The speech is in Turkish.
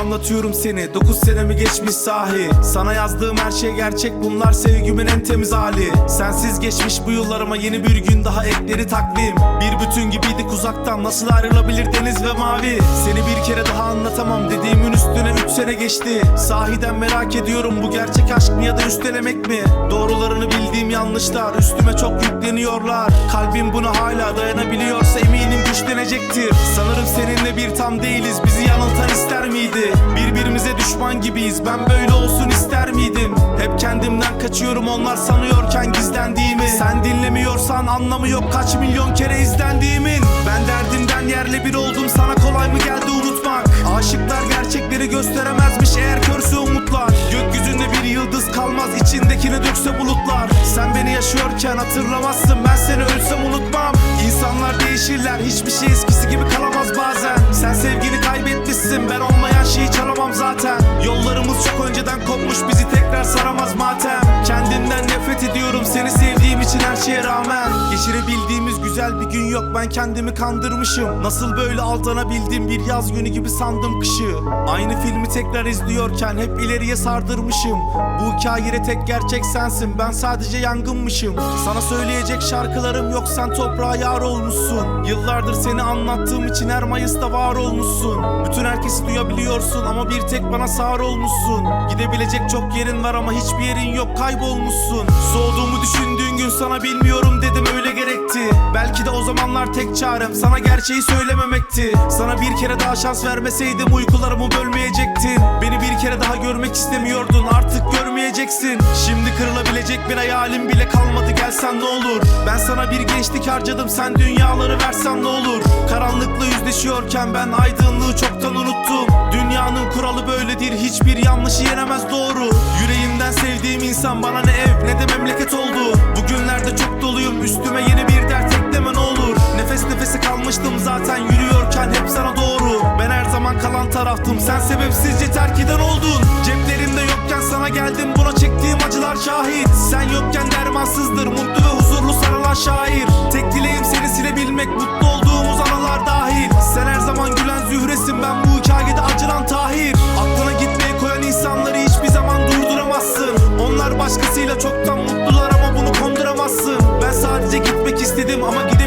anlatıyorum seni. 9 senemi geçmiş sahi? Sana yazdığım her şey gerçek. Bunlar sevgimin en temiz hali. Sensiz geçmiş bu yıllarıma yeni bir gün daha ekleri takvim. Bir bütün gibiydik uzaktan. Nasıl ayrılabilir deniz ve mavi? Seni bir kere daha anlatamam. Dediğimin üstüne 3 sene geçti. Sahiden merak ediyorum. Bu gerçek aşk mı ya da üstelemek mi? Doğrularını bildiğim yanlışlar üstüme çok yükleniyorlar. Kalbim buna hala dayanabiliyorsa eminim güçlenecektir. Sanırım seninle bir tam değiliz miydi? Birbirimize düşman gibiyiz. Ben böyle olsun ister miydim? Hep kendimden kaçıyorum. Onlar sanıyorken gizlendiğimi. Sen dinlemiyorsan anlamı yok. Kaç milyon kere izlendiğimin. Ben derdimden yerle bir oldum. Sana kolay mı geldi unutmak? Aşıklar gerçekleri gösteremezmiş eğer körse umutlar. Gökyüzünde bir yıldız kalmaz. İçindekini dökse bulutlar. Sen beni yaşıyorken hatırlamazsın. Ben seni ölsem unutmam. İnsanlar değişirler. Hiçbir şey eskisi gibi kalamaz kopmuş bizi tekrar saramaz matem. Kendimden nefret ediyorum seni sevdiğim için her şeye rağmen güzel bir gün yok ben kendimi kandırmışım. Nasıl böyle aldanabildim bir yaz günü gibi sandım kışı. Aynı filmi tekrar izliyorken hep ileriye sardırmışım. Bu hikayede tek gerçek sensin ben sadece yangınmışım. Sana söyleyecek şarkılarım yok sen toprağa yar olmuşsun. Yıllardır seni anlattığım için her Mayıs'ta var olmuşsun. Bütün herkesi duyabiliyorsun ama bir tek bana sağır olmuşsun. Gidebilecek çok yerin var ama hiçbir yerin yok kaybolmuşsun. Soğuduğumu düşündüğün gün sana bilmiyorum dedim öyle zamanlar tek çarem sana gerçeği söylememekti. Sana bir kere daha şans vermeseydim uykularımı bölmeyecektin. Beni bir kere daha görmek istemiyordun artık görmeyeceksin. Şimdi kırılabilecek bir hayalim bile kalmadı gelsen ne olur? Ben sana bir gençlik harcadım sen dünyaları versen ne olur? Karanlıkla yüzleşiyorken ben aydınlığı çoktan unuttum. Dünyanın kuralı böyledir hiçbir yanlışı yenemez doğru zaman kalan taraftım. Sen sebepsizce terk eden oldun. Ceplerimde yokken sana geldim. Buna çektiğim acılar şahit. Sen yokken dermansızdır Mutlu ve huzurlu sarılan şair. Tek dileğim seni silebilmek Mutlu olduğumuz anılar dahil. Sen her zaman gülen zühresin Ben bu hikayede acıran Tahir. Aklına gitmeye koyan insanları hiçbir zaman durduramazsın. Onlar başkasıyla çoktan mutlular ama bunu konduramazsın. Ben sadece gitmek istedim ama gidemezsin